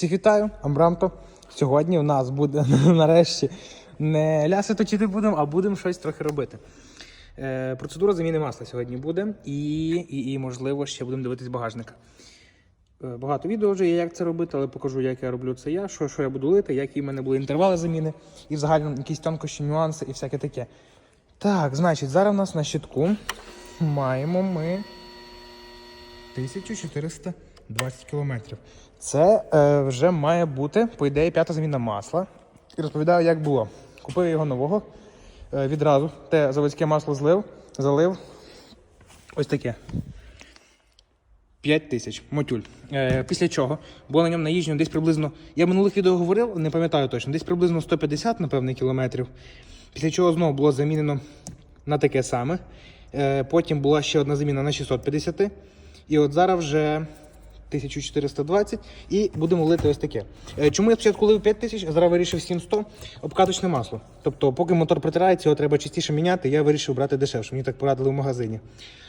Всіх вітаю, Амбрамто. Сьогодні у нас буде нарешті не ляси точити будемо, а будемо щось трохи робити. Е, процедура заміни масла сьогодні буде, і, і, і можливо, ще будемо дивитись багажника. Е, Багато відео вже є, як це робити, але покажу, як я роблю це я, що, що я буду лити, які в мене були інтервали заміни, і взагалі якісь тонкощі, нюанси і всяке таке. Так, значить, зараз у нас на щитку маємо ми 1420 кілометрів. Це е, вже має бути, по ідеї, п'ята заміна масла. І розповідаю, як було. Купив його нового е, відразу. Те заводське масло злив, залив. Ось таке. 5 тисяч мотюль. Е, після чого було на ньому наїжджено десь приблизно. Я минулих відео говорив, не пам'ятаю точно, десь приблизно 150, напевне, кілометрів. Після чого знову було замінено на таке саме. Е, потім була ще одна заміна на 650. І от зараз вже 1420 і будемо лити ось таке. Е, Чому я спочатку лив 5000, а зараз вирішив 700 обкаточне масло. Тобто, поки мотор притирається, його треба частіше міняти, я вирішив брати дешевше. Мені так порадили в магазині.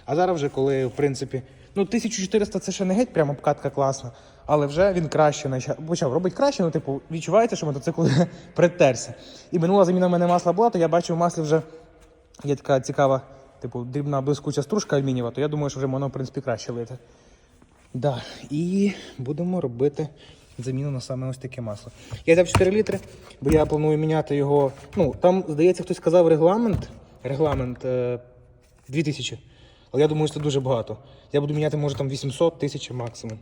А зараз вже, коли, в принципі, ну 1400 це ще не геть, прямо обкатка класна, але вже він краще почав робити краще. Ну, типу, відчувається, що мотоцикл притерся. І минула заміна в мене масла була, то я бачив в маслі вже є така цікава, типу, дрібна блискуча стружка алюмінієва, то я думаю, що вже воно, в принципі, краще лити. Да. І будемо робити заміну на саме ось таке масло. Я взяв 4 літри, бо я планую міняти його. Ну, там, здається, хтось сказав регламент. Регламент е, 2000. Але я думаю, що це дуже багато. Я буду міняти, може, там 800 тисяч максимум.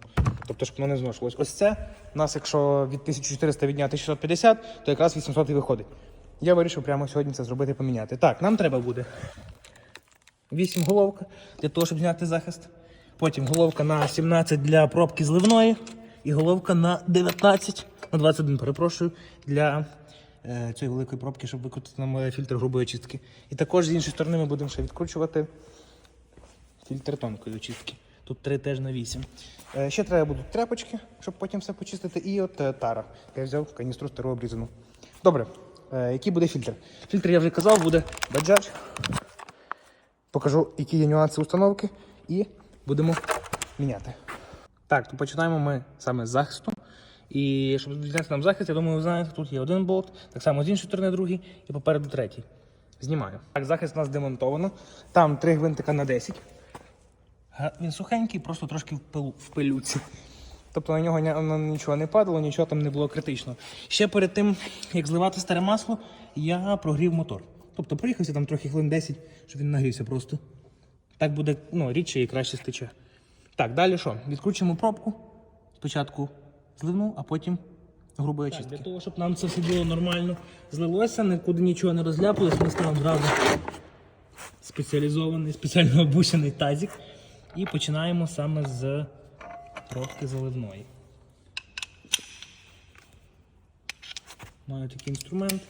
Тобто, щоб воно не зношувалось. Ось це у нас, якщо від 1400 відняти 650, то якраз 800 і виходить. Я вирішив прямо сьогодні це зробити поміняти. Так, нам треба буде 8 головка для того, щоб зняти захист. Потім головка на 17 для пробки зливної. І головка на 19, на 21, перепрошую, для е, цієї великої пробки, щоб викрутити нам е, фільтр грубої очистки. І також з іншої сторони ми будемо ще відкручувати фільтр тонкої очистки. Тут 3 теж на 8. Е, ще треба будуть тряпочки, щоб потім все почистити. І от е, тара. Я взяв каністру стару обрізану. Добре, е, який буде фільтр? Фільтр я вже казав, буде Bajaj. Покажу, які є нюанси установки, і будемо міняти. Так, то починаємо ми саме з захисту. І щоб зняти нам захист, я думаю, ви знаєте, тут є один болт, так само з іншої сторони другий і попереду третій. Знімаю. Так, захист у нас демонтовано. Там три гвинтика на 10. Він сухенький, просто трошки в, пилу, в пилюці. Тобто на нього нічого не падало, нічого там не було критично. Ще перед тим, як зливати старе масло, я прогрів мотор. Тобто проїхався там трохи хвилин 10, щоб він нагрівся просто. Так буде ну, рідше і краще стече. Так, далі що? Відкручуємо пробку. Спочатку зливну, а потім грубої очистки. Для того, щоб нам це все було нормально злилося, нікуди нічого не розляпалось, ми ставимо одразу спеціалізований, спеціально обучений тазик. І починаємо саме з пробки заливної. Маю такий інструмент.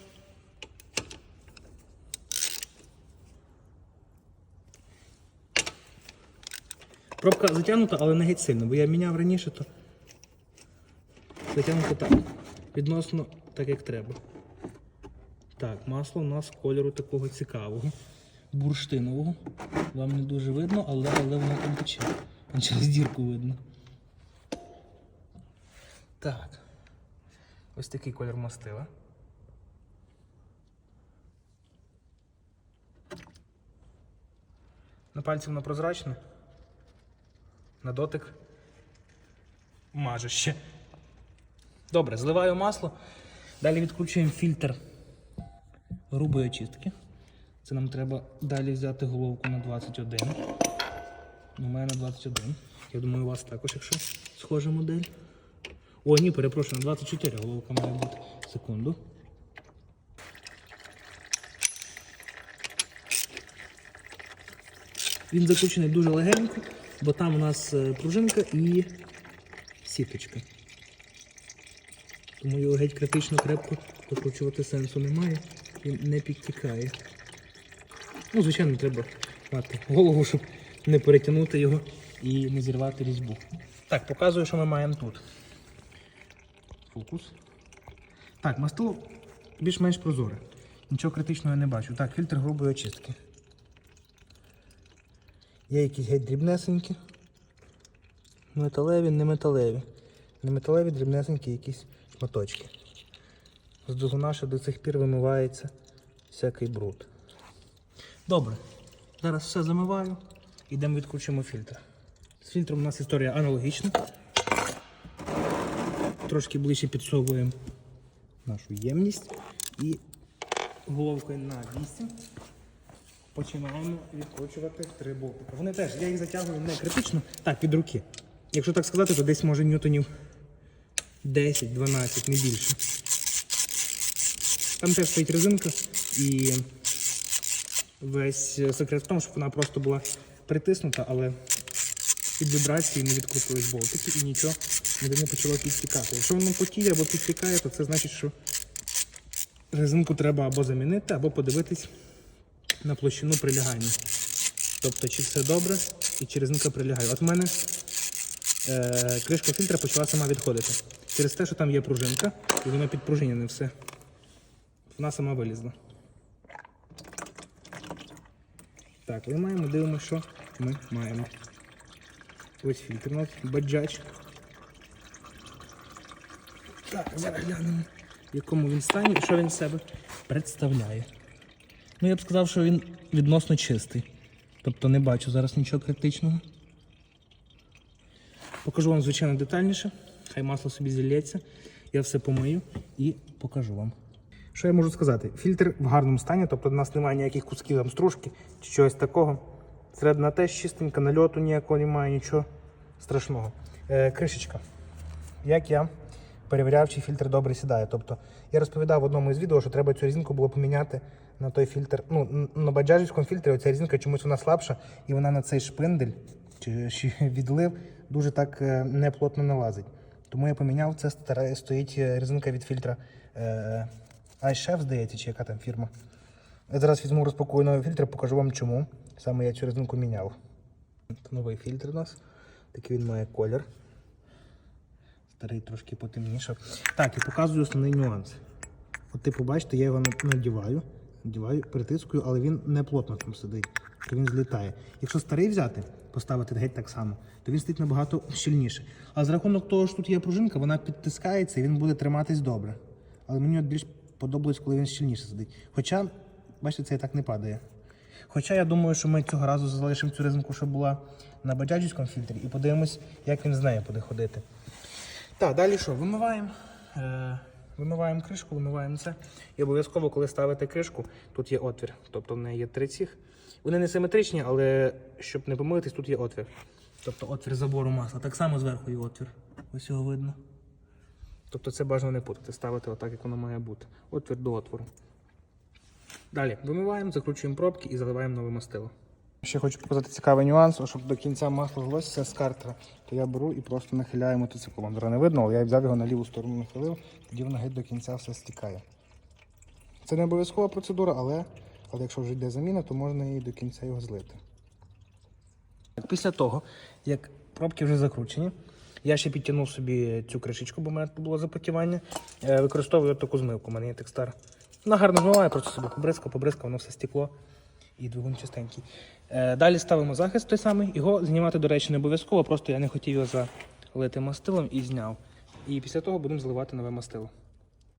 Пробка затягнута, але не геть сильно, бо я міняв раніше, то затягнуто так. Відносно так, як треба. Так, масло у нас кольору такого цікавого, бурштинового. Вам не дуже видно, але, але воно там тече. Через дірку видно. Так. Ось такий колір мастила. На пальці воно прозрачне. На дотик маже ще. Добре, зливаю масло. Далі відкручуємо фільтр грубої очистки. Це нам треба далі взяти головку на 21. У мене на 21. Я думаю, у вас також, якщо схожа модель. О, ні, перепрошую, на 24 головка має бути. Секунду. Він закручений дуже легенько, бо там у нас е, пружинка і сіточка. Тому його геть критично крепко докручувати сенсу немає. Він не підтікає. Ну, звичайно, треба мати голову, щоб не перетягнути його і не зірвати різьбу. Так, показую, що ми маємо тут. Фокус. Так, мастило більш-менш прозоре. Нічого критичного я не бачу. Так, фільтр грубої очистки. Є якісь геть дрібнесенькі. Металеві, не металеві. Не металеві дрібнесенькі якісь шматочки. З двигуна ще до цих пір вимивається всякий бруд. Добре. Зараз все замиваю. Ідемо відкручуємо фільтр. З фільтром у нас історія аналогічна. Трошки ближче підсовуємо нашу ємність і головкою на 8 починаємо відкручувати три болтики. Вони теж, я їх затягую не критично, так, від руки. Якщо так сказати, то десь може ньютонів 10-12, не більше. Там теж стоїть резинка і весь секрет в тому, щоб вона просто була притиснута, але від вібрації не відкрутились болтики і нічого ніде не почало підтікати. Якщо воно потіє або підтікає, то це значить, що резинку треба або замінити, або подивитись на площину прилягання. Тобто, чи все добре і чи резинка прилягає. От в мене е, кришка фільтра почала сама відходити. Через те, що там є пружинка, і воно підпружинене все. Вона сама вилізла. Так, виймаємо, дивимося, що ми маємо. Ось фільтр у нас баджач. Так, зараз глянемо, в якому він стані і що він себе представляє. Ну, я б сказав, що він відносно чистий. Тобто не бачу зараз нічого критичного. Покажу вам, звичайно, детальніше. Хай масло собі зілється. Я все помию і покажу вам. Що я можу сказати? Фільтр в гарному стані, тобто у нас немає ніяких кусків там стружки чи чогось такого. Середина теж чистенька, нальоту ніякого немає, нічого страшного. Е, кришечка. Як я перевіряв, чи фільтр добре сідає. Тобто я розповідав в одному із відео, що треба цю резинку було поміняти на той фільтр. Ну, на баджажівському фільтрі оця резинка чомусь вона слабша, і вона на цей шпиндель чи, відлив дуже так е, неплотно налазить. Тому я поміняв це, стоїть е, резинка від фільтра е, iChef, здається, чи яка там фірма. Я зараз візьму розпакую новий фільтр, покажу вам чому. Саме я цю резинку міняв. Новий фільтр у нас. Такий він має колір. Старий трошки потемнішав. Так, і показую основний нюанс. От типу, бачите, я його надіваю, надіваю, притискую, але він не плотно там сидить, то він злітає. Якщо старий взяти, поставити геть так само, то він стоїть набагато щільніше. А за рахунок того, що тут є пружинка, вона підтискається і він буде триматись добре. Але мені от більш подобається, коли він щільніше сидить. Хоча, бачите, це і так не падає. Хоча я думаю, що ми цього разу залишимо цю резинку, що була на баджаджівському фільтрі, і подивимось, як він з нею буде ходити. Так, далі що? Вимиваємо. Вимиваємо кришку, вимиваємо це. І обов'язково, коли ставите кришку, тут є отвір. Тобто в неї є три цих. Вони не симетричні, але щоб не помилитись, тут є отвір. Тобто отвір забору масла. Так само зверху є отвір. Ось його видно. Тобто це бажано не путати, ставити отак, як воно має бути. Отвір до отвору. Далі вимиваємо, закручуємо пробки і заливаємо нове мастило. Ще хочу показати цікавий нюанс, щоб до кінця масло злилося з картера, то я беру і просто нахиляю мотоцикл. Вам не видно, але я взяв його на ліву сторону нахилив, тоді воно геть до кінця все стікає. Це не обов'язкова процедура, але, але якщо вже йде заміна, то можна і до кінця його злити. Після того, як пробки вже закручені, я ще підтягнув собі цю кришечку, бо в мене тут було запотівання. Е, Використовую таку змивку. У мене є текстар. Вона гарно змиває, просто собі побризкав, побризкав, воно все стекло і двигун чистенький. Е, Далі ставимо захист той самий. Його знімати, до речі, не обов'язково, просто я не хотів його залити мастилом і зняв. І після того будемо зливати нове мастило.